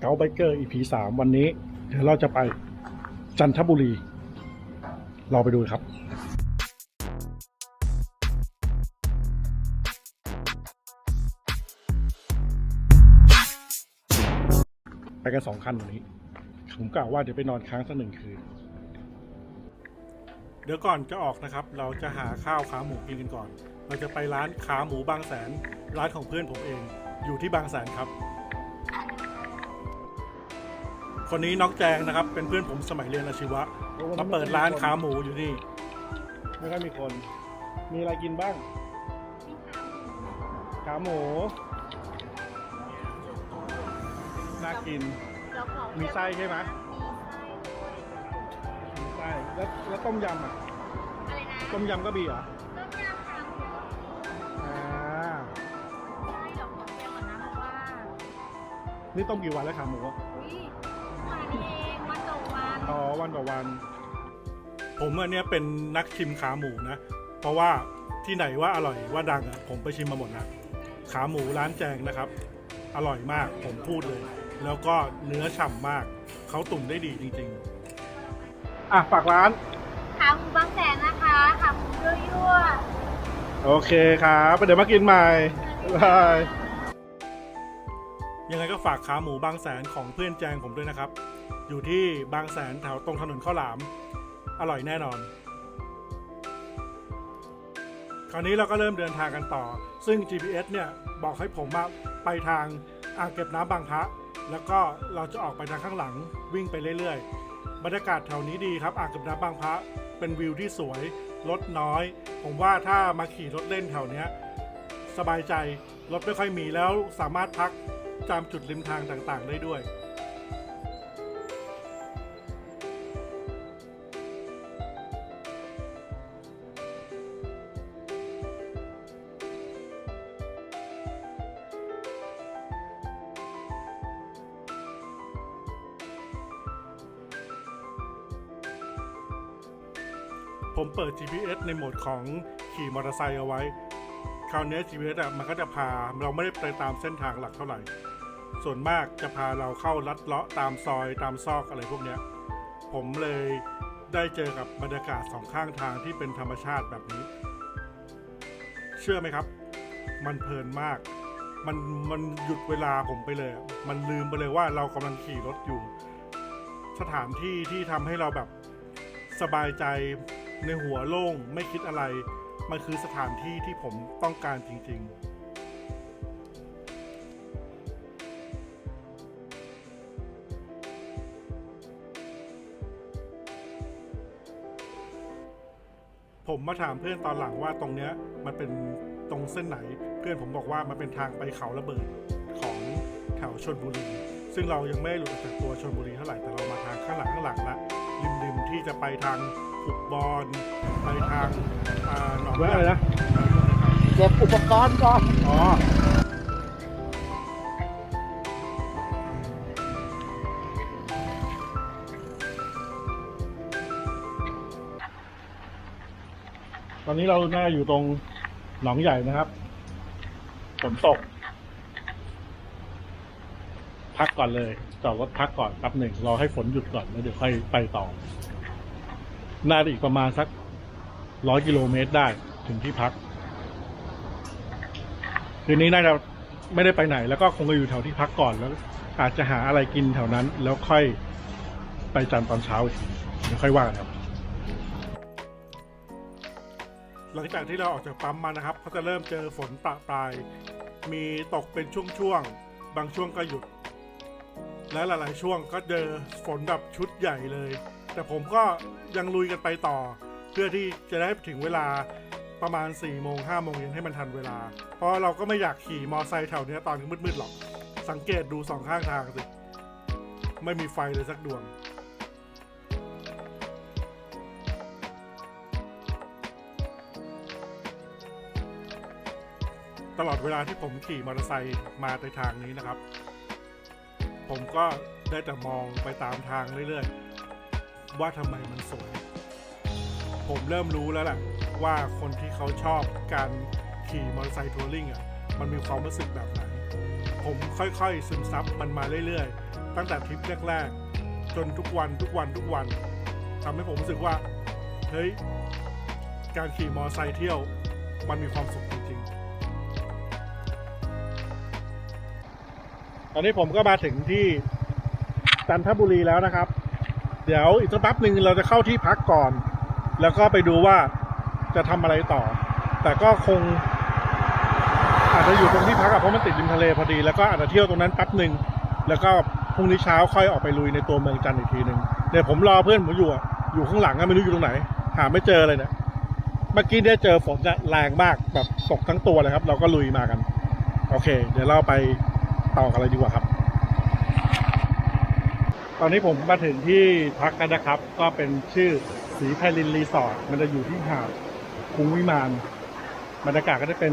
เกาไบเกอร์ EP สามวันนี้ เดี๋ยวเราจะไปจันทบุรี เราไปดูครับไปกันสองคันวันนี้ ผมกล่าวว่าเดี๋ยวไปนอนค้างสักหนึ่งคืน เดี๋ยวก่อนจะออกนะครับ เราจะหาข้าวขาหมูกินกันก่อน เราจะไปร้านขาหมูบางแสน ร้านของเพื่อนผมเอง อยู่ที่บางแสนครับ คนนี้น้องแจงนะครับ เป็นเพื่อนผมสมัยเรียนอาชีวะมาเปิดร้านขาหมูอยู่นี่ไม่ค่อยมีคน มีอะไรกินบ้าง ขาหมู น่ากิน มีไส้ใช่ไหมมีไส้ แล้วแล้วต้มยำอะอะไรนะต้มยำก็มีเหรอต้มยำขาหมูอ่าใช่เดี๋ยวขอเตรียมก่อนนะเพราะว่านี่ต้มกี่วันแล้วขาหมูอุ้ย อวันอ๋อวันต่อวัน ผมอันเนี้ยเป็นนักชิมขาหมูนะ เพราะว่าที่ไหนว่าอร่อยว่าดังอะผมไปชิมมาหมดนะขาหมูร้านแจงนะครับ อร่อยมากผมพูดเลย แล้วก็เนื้อฉ่ำมากเขาตุ่มได้ดีจริง ๆ อะฝากร้าน ขาหมูบางแสนนะคะขาหมูยั่วโอเคครับเดี๋ยวมากินใหม่ๆบายยังไงก็ฝากขาหมูบางแสนของเพื่อนแจงผมด้วยนะครับ อยู่ที่บางแสนแถวตรงถนนข้าวหลาม อร่อยแน่นอน คราวนี้เราก็เริ่มเดินทางกันต่อ ซึ่ง GPS เนี่ย บอกให้ผมมาไปทางอ่างเก็บน้ำบางพระ แล้วก็เราจะออกไปทางข้างหลังวิ่งไปเรื่อยๆ บรรยากาศแถวนี้ดีครับ อ่างเก็บน้ำบางพระ เป็นวิวที่สวย รถน้อย ผมว่าถ้ามาขี่รถเล่นแถวเนี้ยสบายใจ รถไม่ค่อยมีแล้วสามารถพักตามจุดริมทางต่างๆ ได้ด้วย ผมเปิด GPS ในโหมดของขี่มอเตอร์ไซค์เอาไว้ คราวนี้ GPS อะมันก็จะพาเราไม่ได้ไปตามเส้นทางหลักเท่าไหร่ ส่วนมากจะพาเราเข้าลัดเลาะตามซอยตามซอกอะไรพวกเนี้ย ผมเลยได้เจอกับบรรยากาศสองข้างทางที่เป็นธรรมชาติแบบนี้ เชื่อไหมครับ มันเพลินมาก มันมันหยุดเวลาผมไปเลย มันลืมไปเลยว่าเรากำลังขี่รถอยู่ สถานที่ที่ทำให้เราแบบสบายใจ ในหัวโล่งไม่คิดอะไร มันคือสถานที่ที่ผมต้องการจริง ๆผมมาถามเพื่อนตอนหลังว่าตรงเนี้ยมันเป็นตรงเส้นไหน เพื่อนผมบอกว่ามันเป็นทางไปเขาระเบิดของแถวชนบุรี ซึ่งเรายังไม่หลุดจากตัวชนบุรีเท่าไหร่แต่เรามาทางข้างหลังข้างหลังละ ริมๆที่จะไปทางขุบบอลไปทางอ่าหนองแวะอะไรนะเอ่อเก็บอุปกรณ์ก่อน อ๋อตอนนี้เราน่าอยู่ตรงหนองใหญ่นะครับฝนตก พักก่อนเลยจอดรถพักก่อนแป๊บหนึ่งรอให้ฝนหยุดก่อนแล้วเดี๋ยวค่อยไปต่อน่าจะอีกประมาณสักร้อยกิโลเมตรได้ถึงที่พัก คืนนี้น่าจะไม่ได้ไปไหน แล้วก็คงจะอยู่แถวที่พักก่อนแล้ว อาจจะหาอะไรกินแถวนั้น แล้วค่อยไปจันตอนเช้าอีกทีเดี๋ยวค่อยว่ากันครับ หลังจากที่เราออกจากปั๊มมานะครับ ก็จะเริ่มเจอฝนประปราย มีตกเป็นช่วงๆ บางช่วงก็หยุด และหลายๆ ช่วงก็เจอฝนแบบชุดใหญ่เลย แต่ผมก็ยังลุยกันไปต่อ เพื่อที่จะได้ถึงเวลาประมาณ4ี่โมงห้าโมงเย็นให้มันทันเวลา เพราะเราก็ไม่อยากขี่มอไซค์แถวนี้ตอนมืดๆหรอก สังเกตดูสองข้างทางสิ ไม่มีไฟเลยสักดวงตลอดเวลาที่ผมขี่มอเตอร์ไซค์มาในทางนี้นะครับ ผมก็ได้แต่มองไปตามทางเรื่อยๆ ว่าทำไมมันสวย ผมเริ่มรู้แล้วแหละว่าคนที่เขาชอบการขี่มอเตอร์ไซค์ทัวริงอะมันมีความรู้สึกแบบไหน ผมค่อยๆ ซึมซับมันมาเรื่อยๆ ตั้งแต่ทริปแรกๆ จนทุกวันทุกวันทุกวันทำให้ผมรู้สึกว่า เฮ้ย การขี่มอเตอร์ไซค์เที่ยวมันมีความสุขจริงๆ ตอนนี้ผมก็มาถึงที่จันทบุรีแล้วนะครับ เดี๋ยวอีกสักแป๊บหนึ่งเราจะเข้าที่พักก่อน แล้วก็ไปดูว่าจะทำอะไรต่อ แต่ก็คง อาจจะอยู่ตรงที่พักอะเพราะมันติดริมทะเลพอดี แล้วก็อาจจะเที่ยวตรงนั้นแป๊บหนึ่งแล้วก็พรุ่งนี้เช้าค่อยออกไปลุยในตัวเมืองจันทร์อีกทีหนึ่งเดี๋ยวผมรอเพื่อนผมอยู่อะอยู่ข้างหลังอะไม่รู้อยู่ตรงไหน หาไม่เจอเลยเนี่ยเมื่อกี้ได้เจอฝนจะแรงมากแบบตกทั้งตัวเลยครับ เราก็ลุยมากัน โอเค เดี๋ยวเราไป ต่อกันเลยดีกว่าครับ ตอนนี้ผมมาถึงที่พักกันนะครับ ก็เป็นชื่อสีไพลินรีสอร์ทมันจะอยู่ที่หาดคุ้งวิมานบรรยากาศก็จะเป็น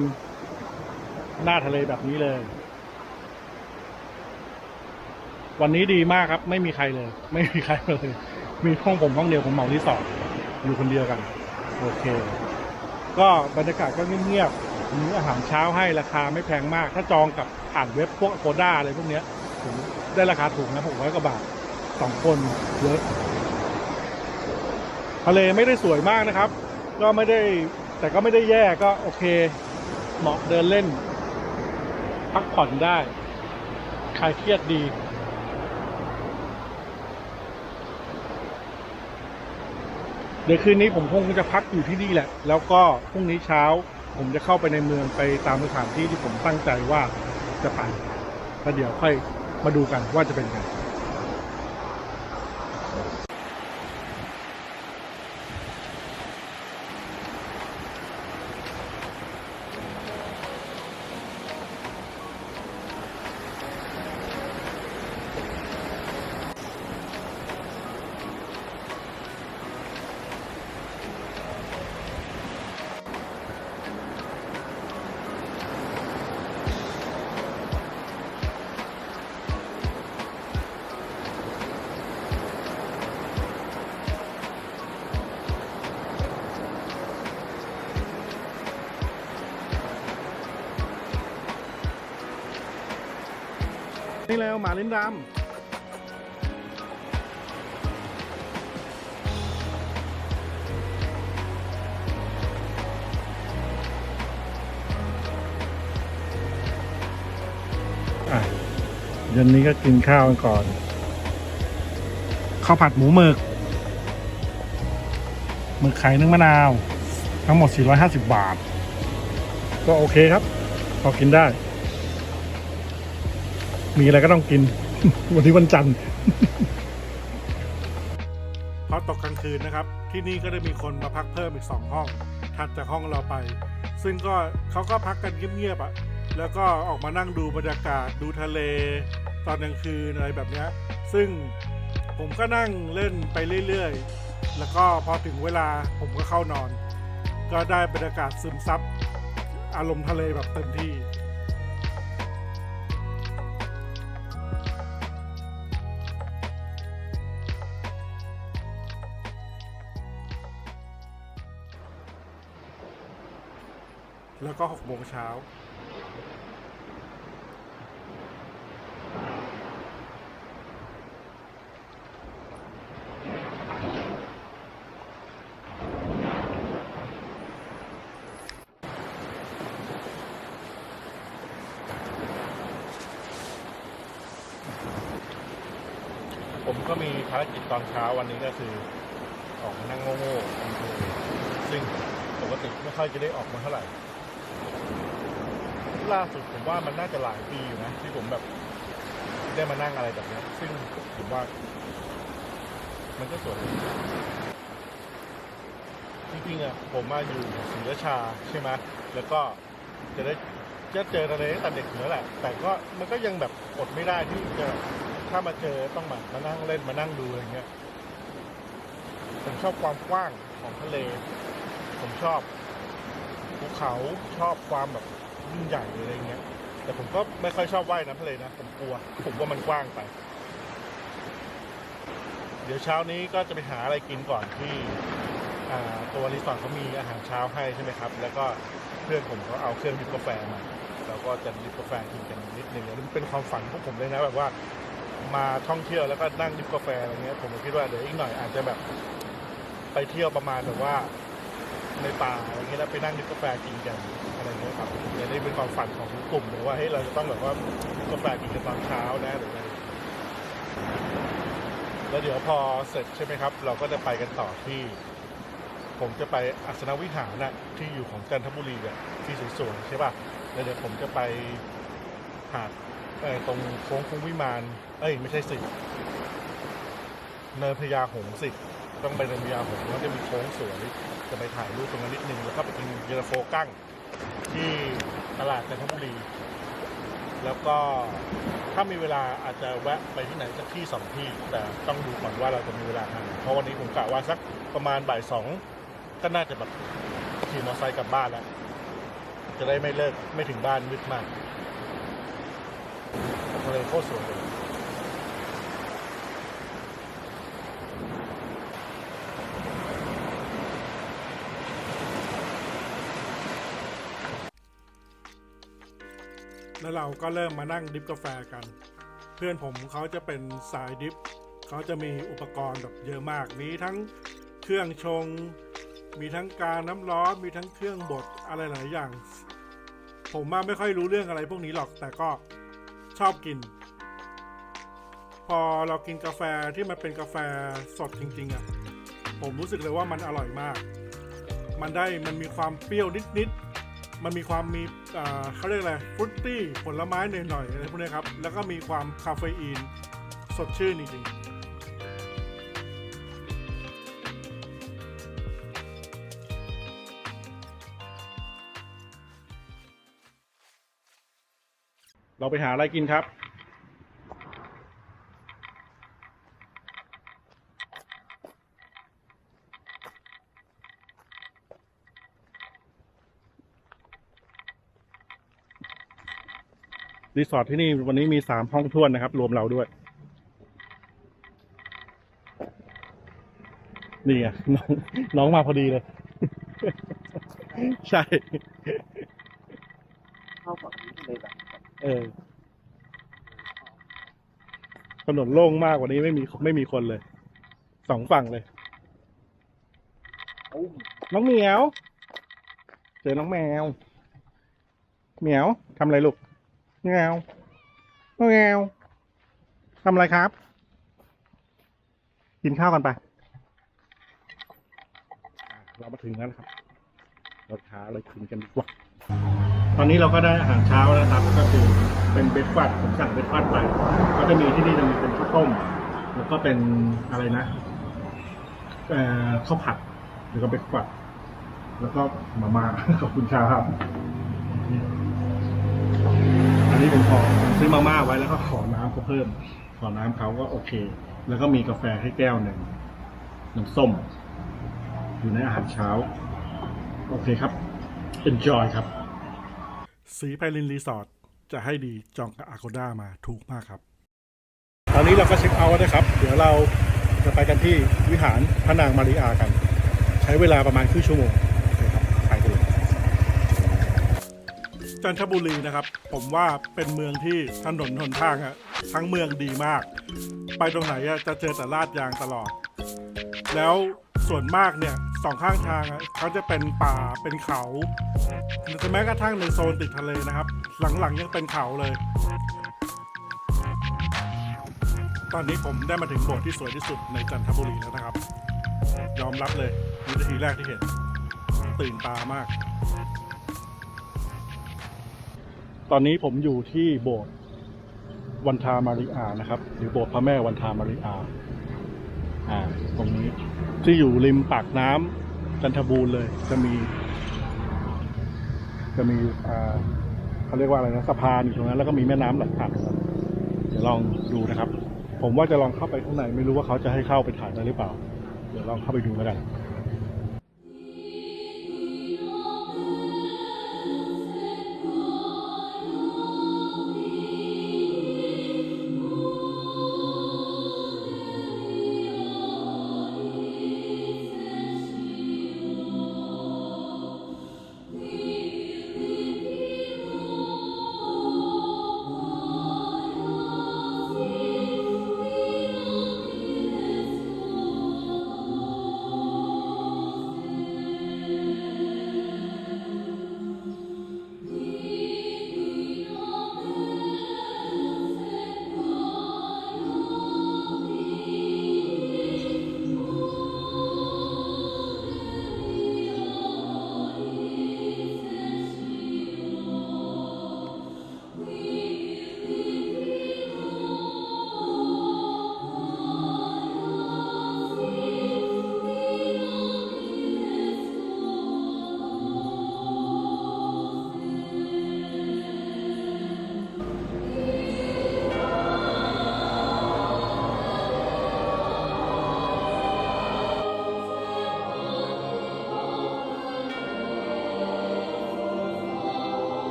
หน้าทะเลแบบนี้เลย วันนี้ดีมากครับ ไม่มีใครเลย ไม่มีใครเลย มีห้องผมห้องเดียวผมเหมาที่สองอยู่คนเดียวกัน โอเค ก็บรรยากาศก็เงียบๆมีอาหารเช้าให้ราคาไม่แพงมาก ถ้าจองกับ ผ่านเว็บพวกโ o ด้าอะไรพวกเนี้ยผมได้ราคาถูกนะหกร้อยกว่าบาทสองคนเยอะทะเลไม่ได้สวยมากนะครับ ก็ไม่ได้แต่ก็ไม่ได้แย่ก็โอเค เหมาะเดินเล่น พักผ่อนได้ คลายเครียดดี เดี๋ยวคืนนี้ผมคงจะพักอยู่ที่นี่แหละ แล้วก็พรุ่งนี้เช้า ผมจะเข้าไปในเมืองไปตามสถานที่ที่ผมตั้งใจว่า จะไปแล้วเดี๋ยวค่อยมาดูกันว่าจะเป็นไง นี่แล้วหมาลินดำอะเย็นนี้ก็กินข้าวกันก่อนข้าวผัดหมูหมึกหมึกไข่นึ่งมะนาว ทั้งหมด 450 บาท ก็โอเคครับ พอกินได้ มีอะไรก็ต้องกิน วันนี้วันจันทร์พอตกกลางคืนนะครับ ที่นี่ก็ได้มีคนมาพักเพิ่มอีกสองห้อง ถัดจากห้องเราไป ซึ่งก็เขาก็พักกันเงียบๆอะ่ะ แล้วก็ออกมานั่งดูบรรยากาศดูทะเล ตอนกลางคืนอะไรแบบนี้ซึ่งผมก็นั่งเล่นไปเรื่อยๆ แล้วก็พอถึงเวลาผมก็เข้านอน ก็ได้บรรยากาศซึมซับอารมณ์ทะเลแบบเต็มที่ แล้วก็หกโมงเช้าผมก็มีภารกิจตอนเช้าวันนี้ก็คือ ออกมานั่งโง่ๆกันดูซึ่งปกติไม่ค่อยจะได้ออกมาเท่าไหร่ ล่าสุดผมว่ามันน่าจะหลายปีอยู่นะที่ผมแบบได้มานั่งอะไรแบบนี้ซึ่งผมว่า มันก็สวยจริงๆอะผมมาอยู่ศรีราชาใช่ไหมแล้วก็จะได้จะเจอทะเลตั้งแต่เด็กอยู่แล้วแหละ แต่ก็มันก็ยังแบบอดไม่ได้ที่จะถ้ามาเจอต้องมามานั่งเล่นมานั่งดูอะไรเงี้ยผมชอบความกว้างของทะเล ผมชอบภูเขาชอบความแบบ ยิ่งใหญ่อะไรเงี้ย แต่ผมก็ไม่ค่อยชอบว่ายน้ำทะเลนะ ผมกลัว ผมว่ามันกว้างไป เดี๋ยวเช้านี้ก็จะไปหาอะไรกินก่อนที่ตัวรีสอร์ทเขามีอาหารเช้าให้ใช่ไหมครับ แล้วก็เพื่อนผมเขาเอาเครื่องดริบกาแฟมาเราก็จะดริบกาแฟกินกันนิดนึงอันเป็นความฝันของผมเลยนะแบบว่ามาท่องเที่ยวแล้วก็นั่งดิบกาแฟอะไรเงี้ย ผมก็คิดว่าเดี๋ยวอีกหน่อยอาจจะแบบไปเที่ยวประมาณแบบว่าในป่าอะไรเงี้ยแล้วไปนั่งดิบกาแฟกินกัน ครับอันนี้เป็นความฝันของกลุ่มเลยว่าเฮ้ยเราจะต้องแบบว่ากาแฟกินกันตอนเช้านะหรืออะไรแล้วเดี๋ยวพอเสร็จใช่ไหมครับ เราก็จะไปกันต่อที่ ผมจะไปอัศนวิหารนะที่อยู่ของจันทบุรีอะที่สวยๆใช่ป่ะแล้วเดี๋ยวผมจะไปหาดเออตรงโค้งคุ้งวิมาน เอ้ยไม่ใช่สิเนินพญาหงส์สิต้องไปเนินพญาหงส์แล้วจะมีโค้งสวยจะไปถ่ายรูปตรงนั้นนิดนึงแล้วก็ไปกินเยลโฟกั้ง ที่ตลาดจันทบุรี แล้วก็ถ้ามีเวลาอาจจะแวะไปที่ไหนสักที่สองที่ แต่ต้องดูก่อนว่าเราจะมีเวลาทันเพราะวันนี้ผมกะว่าสักประมาณบ่ายสองก็น่าจะแบบขี่มอเตอร์ไซค์กลับบ้านแล้ว จะได้ไม่เลิกไม่ถึงบ้านมืดมากทะเลโคตรสวยเลย แล้วเราก็เริ่มมานั่งดิฟกาแฟกัน เพื่อนผมเขาจะเป็นสายดิฟเขาจะมีอุปกรณ์แบบเยอะมากมีทั้งเครื่องชง มีทั้งการน้ำร้อนมีทั้งเครื่องบดอะไรหลายอย่าง ผมมาไม่ค่อยรู้เรื่องอะไรพวกนี้หรอกแต่ก็ชอบกิน พอเรากินกาแฟที่มันเป็นกาแฟสดจริงๆอะ่ะผมรู้สึกเลยว่ามันอร่อยมาก มันได้มันมีความเปรี้ยวนิดๆ มันมีความมีเขาเรียกอะไรฟรุตตี้ผลไม้หน่อยๆอะไรพวกนี้ครับ แล้วก็มีความคาเฟอีน สดชื่นจริงๆเราไปหาอะไรกินครับ รีสอร์ทที่นี่วันนี้มีสามห้องท้วนนะครับ รวมเราด้วย นี่ไงน้องน้องมาพอดีเลย ใช่ เข้าฝั่งนี้เลยแบบเออถนนโล่งมากกว่านี้ไม่มีไม่มีคนเลย สองฝั่งเลยอุ้มน้องเหมียว เจอน้องแมวเหมียวทำอะไรลูก แมวแมวทำอะไรครับ กินข้าวกันไปอะเรามาถึงแล้วนะครับเราหาอะไรกินกันดีกว่า ตอนนี้เราก็ได้อาหารเช้าแล้วนะครับ ก็คือเป็นเบรกฟาสต์ผมสั่งเบรกฟาสต์ไป ก็จะมีที่นี่จะมีเป็นข้าวต้ม แล้วก็เป็นอะไรนะเอ่อข้าวผัดหรือก็เบรกฟาสต์แล้วก็มาม่าขอบคุณชาครับ อันนี้ผมขอผมซื้อมาม่าไว้แล้วก็ขอน้ำเขาเพิ่ม ขอน้ำเขาก็โอเค แล้วก็มีกาแฟให้แก้วหนึ่งน้ำส้ม อยู่ในอาหารเช้า โอเคครับ enjoy ครับ สีไพลินรีสอร์ทจะให้ดีจองกับอา g กด้ามาถูกมากครับ ตอนนี้เราก็เช็คเอาท์แล้วนะครับ เดี๋ยวเราจะไปกันที่วิหารพระนางมาริอากัน ใช้เวลาประมาณครึ่งชั่วโมงโอเคครับไปกันเลย จันทบุรีนะครับ ผมว่าเป็นเมืองที่ถนนหนทางอะทั้งเมืองดีมาก ไปตรงไหนอะจะเจอแต่ลาดยางตลอด แล้วส่วนมากเนี่ยสองข้างทางอะเขาจะเป็นป่าเป็นเขาหรือแม้กระทั่งในโซนติดทะเลนะครับ หลังๆยังเป็นเขาเลย ตอนนี้ผมได้มาถึงโบสถ์ที่สวยที่สุดในจันทบุรีแล้วนะครับ ยอมรับเลยวินาทีแรกที่เห็น ตื่นตามาก ตอนนี้ผมอยู่ที่โบสถ์วันทามาริอานะครับ หรือโบสถ์พระแม่วันทามาริอา อ่า ตรงนี้ที่อยู่ริมปากน้ำจันทบูรณ์เลย จะมี จะมีอ่าเขาเรียกว่าอะไรนะสะพานอยู่ตรงนั้น แล้วก็มีแม่น้ำไหลผ่านครับเดี๋ยวลองดูนะครับ ผมว่าจะลองเข้าไปข้างในไม่รู้ว่าเขาจะให้เข้าไปถ่ายได้หรือเปล่า เดี๋ยวลองเข้าไปดูแล้วกัน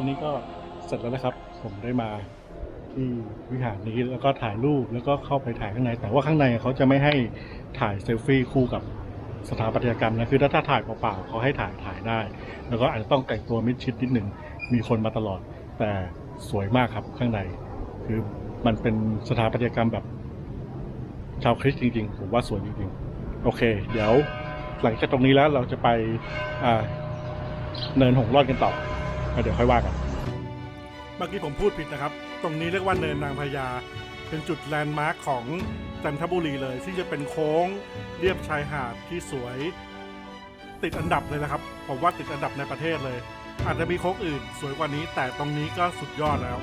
อนนี้ก็เสร็จแล้วนะครับ ผมได้มาที่วิหารนี้แล้วก็ถ่ายรูปแล้วก็เข้าไปถ่ายข้างใน แต่ว่าข้างในเขาจะไม่ให้ถ่ายเซลฟี่คู่กับสถาปัตยกรรมนะคือถ้าถ้าถ่ายเปล่าๆเขาให้ถ่ายถ่ายได้ แล้วก็อาจจะต้องแต่งตัวมิดชิดนิดหนึ่งมีคนมาตลอด แต่สวยมากครับข้างใน คือมันเป็นสถาปัตยกรรมแบบชาวคริสต์จริงๆ ผมว่าสวยจริงๆ โอเค เดี๋ยวหลังจากตรงนี้แล้วเราจะไปเนินหงรอดกันต่อ แล้วเดี๋ยวค่อยว่ากัน เมื่อกี้ผมพูดผิดนะครับ ตรงนี้เรียกว่าเนินนางพญา เป็นจุดแลนด์มาร์คของจันทบุรีเลย ที่จะเป็นโค้งเรียบชายหาดที่สวย ติดอันดับเลยนะครับ ผมว่าติดอันดับในประเทศเลย อาจจะมีโค้งอื่น สวยกว่านี้ แต่ตรงนี้ก็สุดยอดแล้ว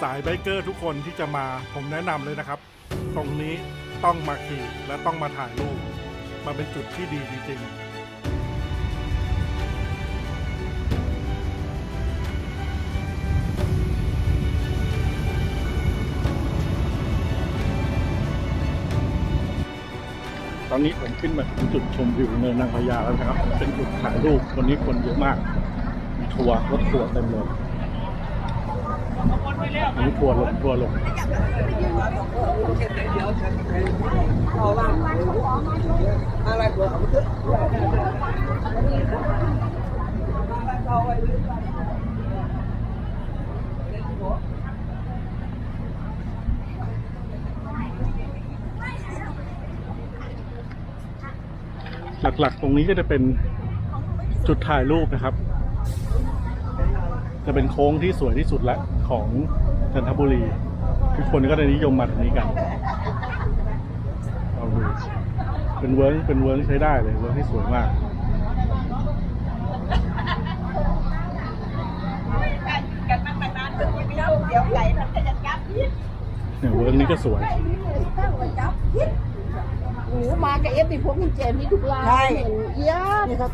สายไบเกอร์ทุกคนที่จะมาผมแนะนำเลยนะครับ ตรงนี้ต้องมาขี่และต้องมาถ่ายรูปมันเป็นจุดที่ดีจริงๆ ตอนนี้ผมขึ้นมาถึงจุดชมวิวเนินนางพญาแล้วนะครับ เป็นจุดถ่ายรูปวันนี้คนเยอะมาก มีทัวร์รถทัวร์เต็มเลยอันนี้ทัวร์ลงทัวร์ลง หลักๆ ตรงนี้ก็จะเป็นจุดถ่ายรูปนะครับ จะเป็นโค้งที่สวยที่สุดละของจันทบุรี ทุกคนก็จะนิยมมาตรงนี้กันเอาดูเป็นเวิร์กเป็นเวิร์กที่ใช้ได้เลยเวิร์กที่สวยมากกันมาตั้งนานจนไม่รู้เดี๋ยวไหลมันจะยัดยัดพิษเนี่ยเวิร์กนี้ก็สวยโอ้โหมากับเอฟนี่พวกกุญแจมีทุกร้านเห็นเอียดครับ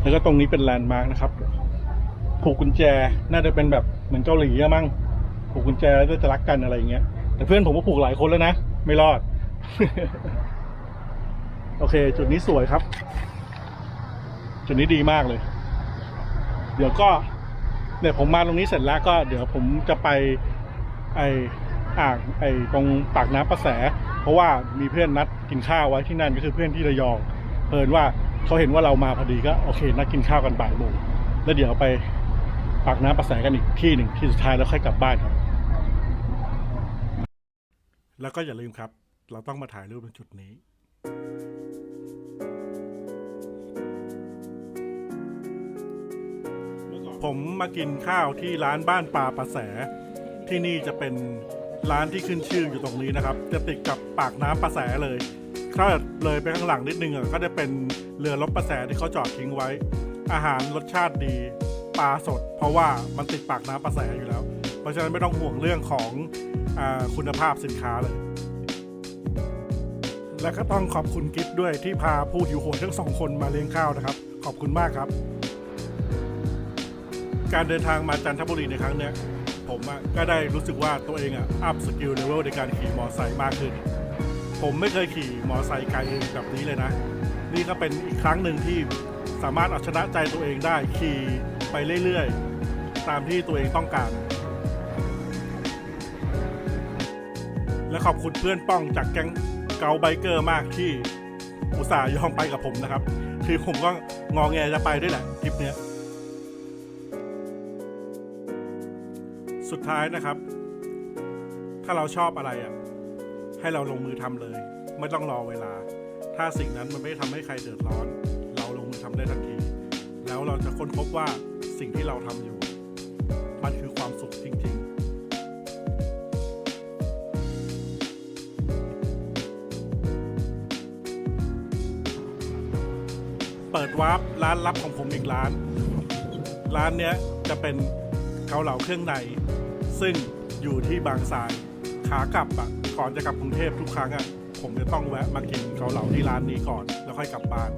แล้วก็ตรงนี้เป็นแลนด์มาร์กนะครับ ผูกกุญแจ น่าจะเป็นแบบเหมือนเกาหลีอะมั้ง ผูกกุญแจแล้วจะรักกันอะไรอย่างเงี้ย แต่เพื่อนผมก็ผูกหลายคนแล้วนะ ไม่รอด โอเค จุดนี้สวยครับ จุดนี้ดีมากเลย เดี๋ยวก็ เนี่ยผมมาตรงนี้เสร็จแล้วก็เดี๋ยวผมจะไปไอ อ่างไอตรงปากน้ำประแส เพราะว่ามีเพื่อนนัดกินข้าวไว้ที่นั่นก็คือเพื่อนที่ระยองเพิ่นว่าเขาเห็นว่าเรามาพอดีก็โอเคนัดกินข้าวกันบ่ายโมงแล้วเดี๋ยวไปปากน้ำประแสกันอีกที่หนึ่งที่สุดท้ายแล้วค่อยกลับบ้านครับ แล้วก็อย่าลืมครับ เราต้องมาถ่ายรูปในจุดนี้ผมมากินข้าวที่ร้านบ้านปลาประแส ที่นี่จะเป็น ร้านที่ขึ้นชื่ออยู่ตรงนี้นะครับ จะติดกับปากน้ำประแสเลยถ้าเลยไปข้างหลังนิดนึงอะก็จะเป็นเรือรบประแสที่เขาจอดทิ้งไว้ อาหารรสชาติดีปลาสด เพราะว่ามันติดปากน้ำประแสอยู่แล้ว เพราะฉะนั้นไม่ต้องห่วงเรื่องของอคุณภาพสินค้าเลย และก็ต้องขอบคุณกิฟด้วยที่พาผู้หิวโหยทั้งสองคนมาเลี้ยงข้าวนะครับ ขอบคุณมากครับ การเดินทางมาจันทบุรีในครั้งเนี้ย ผมอะก็ได้รู้สึกว่าตัวเองอะอัพสกิลเลเวลในการขี่มอไซค์มากขึ้น ผมไม่เคยขี่มอไซค์ไกลแบบนี้เลยนะ นี่ก็เป็นอีกครั้งหนึ่งที่สามารถเอาชนะใจตัวเองได้ขี่ไปเรื่อยๆ ตามที่ตัวเองต้องการ และขอบคุณเพื่อนป้องจากแก๊งเกาไบเกอร์มากที่อุตส่าห์ยอมไปกับผมนะครับ คือผมก็งองแงจะไปด้วยแหละทริปเนี้ย สุดท้ายนะครับ ถ้าเราชอบอะไรอะ ให้เราลงมือทำเลย ไม่ต้องรอเวลา ถ้าสิ่งนั้นมันไม่ทำให้ใครเดือดร้อน เราลงมือทำได้ทันที แล้วเราจะค้นพบว่าสิ่งที่เราทำอยู่ มันคือความสุขจริง ๆเปิดวาร์ปร้านลับของผมอีกร้าน ร้านเนี้ยจะเป็นเกาเหลาเครื่องใน ซึ่งอยู่ที่บางทราย ขากลับอะก่อนจะกลับกรุงเทพทุกครั้งอะผมจะต้องแวะมากินเกาเหลาที่ร้านนี้ก่อนแล้วค่อยกลับบ้าน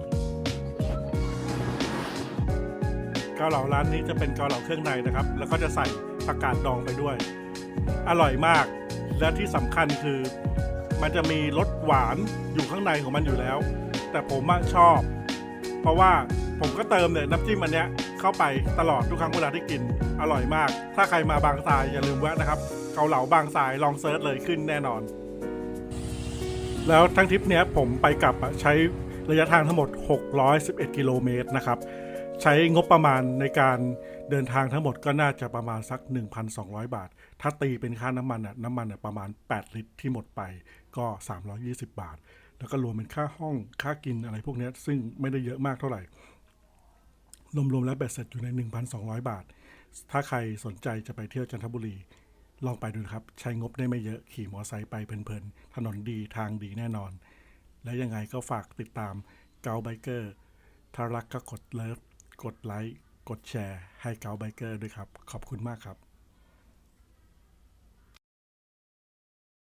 เกาเหลาร้านนี้จะเป็นเกาเหลาเครื่องในนะครับ แล้วก็จะใส่ผักกาดดองไปด้วย อร่อยมาก และที่สำคัญคือ มันจะมีรสหวานอยู่ข้างในของมันอยู่แล้ว แต่ผมชอบ เพราะว่าผมก็เติมเนี่ยน้ำจิ้มอันเนี้ยเข้าไปตลอดทุกครั้งเวลาที่กิน อร่อยมาก ถ้าใครมาบางทรายอย่าลืมแวะนะครับ เกาเหลาบางทรายลองเซิร์ชเลยขึ้นแน่นอน แล้วทั้งทริปเนี้ยผมไปกลับอะใช้ระยะทางทั้งหมด 611 กิโลเมตรนะครับ ใช้งบประมาณในการเดินทางทั้งหมดก็น่าจะประมาณสัก 1,200 บาท ถ้าตีเป็นค่าน้ำมันอะน้ำมันอะประมาณ 8 ลิตรที่หมดไปก็ 320 บาท แล้วก็รวมเป็นค่าห้องค่ากินอะไรพวกนี้ซึ่งไม่ได้เยอะมากเท่าไหร่รวมๆแล้วเบ็ดเสร็จอยู่ใน 1,200 บาท ถ้าใครสนใจจะไปเที่ยวจันทบุรี ลองไปดูครับ ใช้งบได้ไม่เยอะขี่มอไซค์ไปเพลินๆ ถนนดีทางดีแน่นอน และยังไงก็ฝากติดตามเกาไบเกอร์ถ้ารักก็กดเลิฟ กดไลค์ กดแชร์ ให้เกาไบเกอร์ด้วยครับ ขอบคุณมากครับ